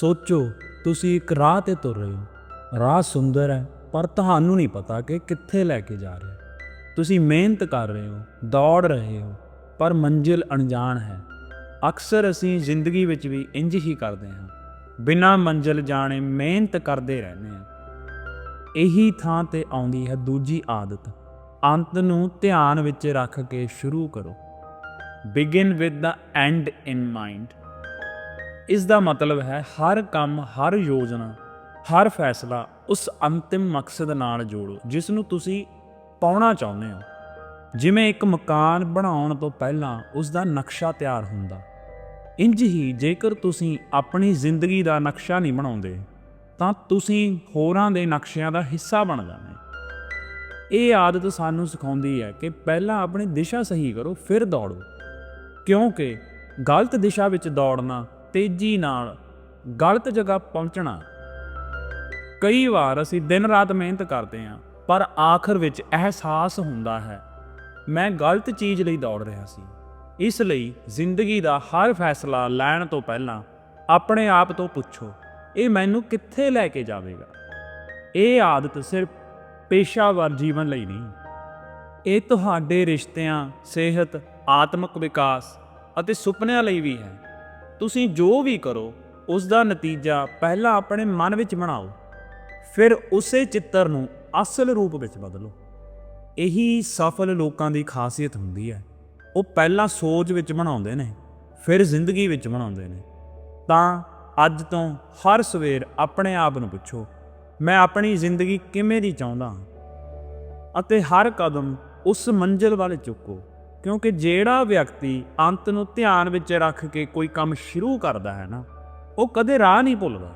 ਸੋਚੋ, ਤੁਸੀਂ ਇੱਕ ਰਾਹ ਤੇ ਤੁਰ ਰਹੇ ਹੋ। ਰਾਹ ਸੁੰਦਰ ਹੈ, ਪਰ ਤੁਹਾਨੂੰ ਨਹੀਂ ਪਤਾ ਕਿ ਕਿੱਥੇ ਲੈ ਕੇ ਜਾ ਰਿਹਾ ਤੁਸੀਂ ਮਿਹਨਤ ਕਰ ਰਹੇ ਹੋ, ਦੌੜ ਰਹੇ ਹੋ, ਪਰ ਮੰਜ਼ਿਲ ਅਣਜਾਣ ਹੈ। ਅਕਸਰ ਅਸੀਂ ਜ਼ਿੰਦਗੀ ਵਿੱਚ ਵੀ ਇੰਜ ਹੀ ਕਰਦੇ ਹਾਂ। ਬਿਨਾਂ ਮੰਜ਼ਿਲ ਜਾਣੇ ਮਿਹਨਤ ਕਰਦੇ ਰਹਿੰਦੇ ਹਾਂ। ਇਹੀ ਥਾਂ ਤੇ ਆਉਂਦੀ ਹੈ ਦੂਜੀ ਆਦਤ। ਅੰਤ ਨੂੰ ਧਿਆਨ ਵਿੱਚ ਰੱਖ ਕੇ ਸ਼ੁਰੂ ਕਰੋ। Begin with the end in mind ਇਸ ਦਾ ਮਤਲਬ ਹੈ ਹਰ ਕੰਮ, ਹਰ ਯੋਜਨਾ, ਹਰ ਫੈਸਲਾ ਉਸ ਅੰਤਿਮ ਮਕਸਦ ਨਾਲ ਜੋੜੋ, ਜਿਸ ਨੂੰ ਤੁਸੀਂ ਪਾਉਣਾ ਚਾਹੁੰਦੇ ਹੋ। ਜਿਵੇਂ ਇੱਕ ਮਕਾਨ ਬਣਾਉਣ ਤੋਂ ਪਹਿਲਾਂ ਉਸ ਦਾ ਨਕਸ਼ਾ ਤਿਆਰ ਹੁੰਦਾ। ਇੰਜ ਹੀ ਜੇਕਰ ਤੁਸੀਂ ਆਪਣੀ ਜ਼ਿੰਦਗੀ ਦਾ ਨਕਸ਼ਾ ਨਹੀਂ ਬਣਾਉਂਦੇ, ਤਾਂ ਤੁਸੀਂ ਹੋਰਾਂ ਦੇ ਨਕਸ਼ਿਆਂ ਦਾ ਹਿੱਸਾ ਬਣ ਜਾਂਦੇ। ਇਹ ਆਦਤ ਸਾਨੂੰ ਸਿਖਾਉਂਦੀ ਹੈ ਕਿ ਪਹਿਲਾਂ ਆਪਣੀ ਦਿਸ਼ਾ ਸਹੀ ਕਰੋ, ਫਿਰ ਦੌੜੋ। ਕਿਉਂਕਿ ਗਲਤ ਦਿਸ਼ਾ ਵਿੱਚ ਦੌੜਨਾ ਤੇਜ਼ੀ ਨਾਲ ਗਲਤ ਜਗ੍ਹਾ ਪਹੁੰਚਣਾ। ਕਈ ਵਾਰ ਅਸੀਂ ਦਿਨ ਰਾਤ ਮਿਹਨਤ ਕਰਦੇ ਹਾਂ, ਪਰ ਆਖਰ ਵਿੱਚ ਅਹਿਸਾਸ ਹੁੰਦਾ ਹੈ, ਮੈਂ ਗਲਤ ਚੀਜ਼ ਲਈ ਦੌੜ ਰਿਹਾ ਸੀ। ਇਸ ਲਈ ਜ਼ਿੰਦਗੀ ਦਾ ਹਰ ਫੈਸਲਾ ਲੈਣ ਤੋਂ ਪਹਿਲਾਂ ਆਪਣੇ ਆਪ ਤੋਂ ਪੁੱਛੋ, ਇਹ ਮੈਨੂੰ ਕਿੱਥੇ ਲੈ ਕੇ ਜਾਵੇਗਾ? ਇਹ ਆਦਤ ਸਿਰਫ ਪੇਸ਼ਾਵਰ ਜੀਵਨ ਲਈ ਨਹੀਂ। ਇਹ ਤੁਹਾਡੇ ਰਿਸ਼ਤਿਆਂ, ਸਿਹਤ, ਆਤਮਿਕ ਵਿਕਾਸ ਅਤੇ ਸੁਪਨਿਆਂ ਲਈ ਵੀ ਹੈ। ਤੁਸੀਂ ਜੋ ਵੀ ਕਰੋ ਉਸ ਦਾ ਨਤੀਜਾ ਪਹਿਲਾਂ ਆਪਣੇ ਮਨ ਵਿੱਚ ਬਣਾਓ, ਫਿਰ ਉਸੇ ਚਿੱਤਰ ਨੂੰ ਅਸਲ ਰੂਪ ਵਿੱਚ ਬਦਲੋ। ਇਹੀ ਸਫਲ ਲੋਕਾਂ ਦੀ ਖਾਸੀਅਤ ਹੁੰਦੀ ਹੈ। ਉਹ ਪਹਿਲਾਂ ਸੋਚ ਵਿੱਚ ਬਣਾਉਂਦੇ ਨੇ, ਫਿਰ ਜ਼ਿੰਦਗੀ ਵਿੱਚ ਬਣਾਉਂਦੇ ਨੇ। ਤਾਂ ਅੱਜ ਤੋਂ ਹਰ ਸਵੇਰ ਆਪਣੇ ਆਪ ਨੂੰ ਪੁੱਛੋ, ਮੈਂ ਆਪਣੀ ਜ਼ਿੰਦਗੀ ਕਿਵੇਂ ਦੀ ਚਾਹੁੰਦਾ ਹਾਂ? ਅਤੇ ਹਰ ਕਦਮ ਉਸ ਮੰਜ਼ਿਲ ਵੱਲ ਚੁੱਕੋ। ਕਿਉਂਕਿ ਜਿਹੜਾ ਵਿਅਕਤੀ ਅੰਤ ਨੂੰ ਧਿਆਨ ਵਿੱਚ ਰੱਖ ਕੇ ਕੋਈ ਕੰਮ ਸ਼ੁਰੂ ਕਰਦਾ ਹੈ ਨਾ, ਉਹ ਕਦੇ ਰਾਹ ਨਹੀਂ ਭੁੱਲਦਾ।